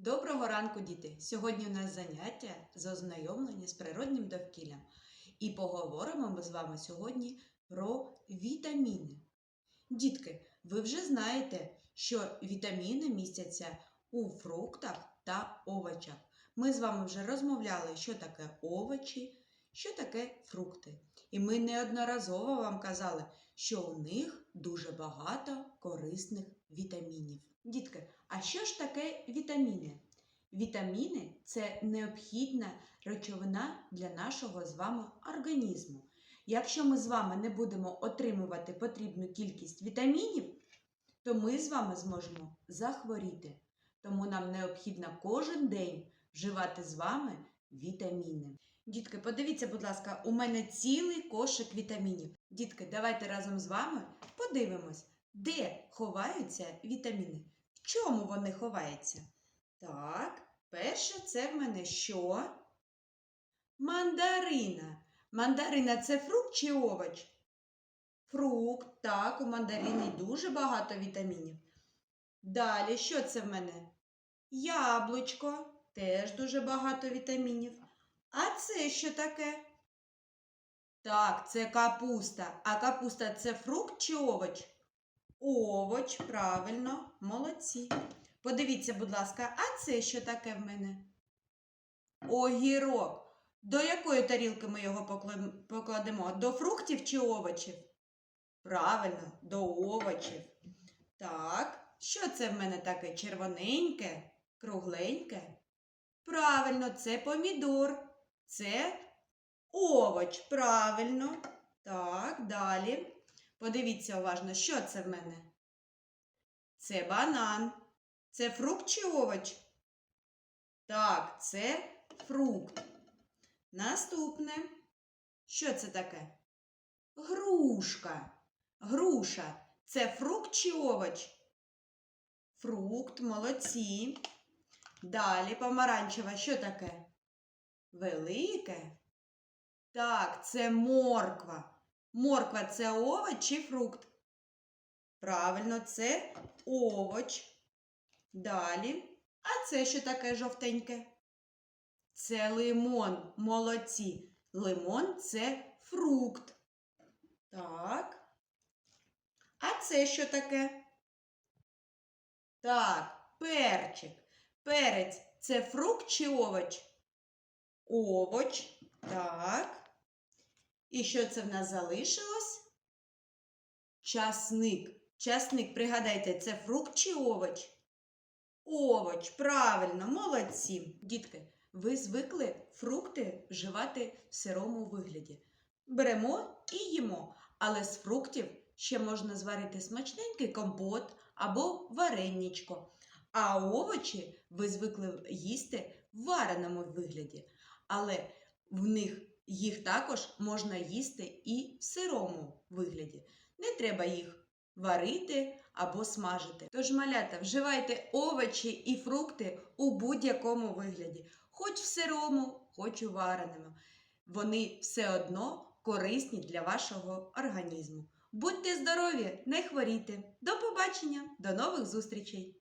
Доброго ранку, діти! Сьогодні у нас заняття з ознайомлення з природнім довкіллям. І поговоримо ми з вами сьогодні про вітаміни. Дітки, ви вже знаєте, що вітаміни містяться у фруктах та овочах. Ми з вами вже розмовляли, що таке овочі, що таке фрукти. І ми неодноразово вам казали, що у них дуже багато корисних вітамінів. Дітки, а що ж таке вітаміни? Вітаміни це необхідна речовина для нашого з вами організму. Якщо ми з вами не будемо отримувати потрібну кількість вітамінів, то ми з вами зможемо захворіти. Тому нам необхідно кожен день вживати з вами вітаміни. Дітки, подивіться, будь ласка, у мене цілий кошик вітамінів. Дітки, давайте разом з вами подивимось, де ховаються вітаміни. В чому вони ховаються? Так, перше це в мене що? Мандарина. Мандарина це фрукт чи овоч? Фрукт, так, у мандарині дуже багато вітамінів. Далі, що це в мене? Яблучко, теж дуже багато вітамінів. А це що таке? Так, це капуста. А капуста це фрукт чи овоч? Овоч, правильно, молодці. Подивіться, будь ласка, а це що таке в мене? Огірок. До якої тарілки ми його покладемо? До фруктів чи овочів? Правильно, до овочів. Так, що це в мене таке червоненьке, кругленьке? Правильно, це помідор. Це овоч. Правильно. Так, далі. Подивіться уважно, що це в мене? Це банан. Це фрукт чи овоч? Так, це фрукт. Наступне. Що це таке? Грушка. Груша. Це фрукт чи овоч? Фрукт, молодці. Далі помаранчева. Що таке? Велике. Так, це морква. Морква це овоч чи фрукт? Правильно, це овоч. Далі. А це що таке жовтеньке? Це лимон. Молодці. Лимон це фрукт. Так. А це що таке? Так, перчик. Перець це фрукт чи овоч? Овоч. Так. І що це в нас залишилось? Часник. Часник, пригадайте, це фрукт чи овоч? Овоч, правильно, молодці. Дітки, ви звикли фрукти вживати в сирому вигляді. Беремо і їмо, але з фруктів ще можна зварити смачненький компот або вареннячко. А овочі ви звикли їсти в вареному вигляді, але в них їх також можна їсти і в сирому вигляді. Не треба їх варити або смажити. Тож, малята, вживайте овочі і фрукти у будь-якому вигляді, хоч в сирому, хоч у вареному. Вони все одно корисні для вашого організму. Будьте здорові, не хворійте. До побачення, до нових зустрічей!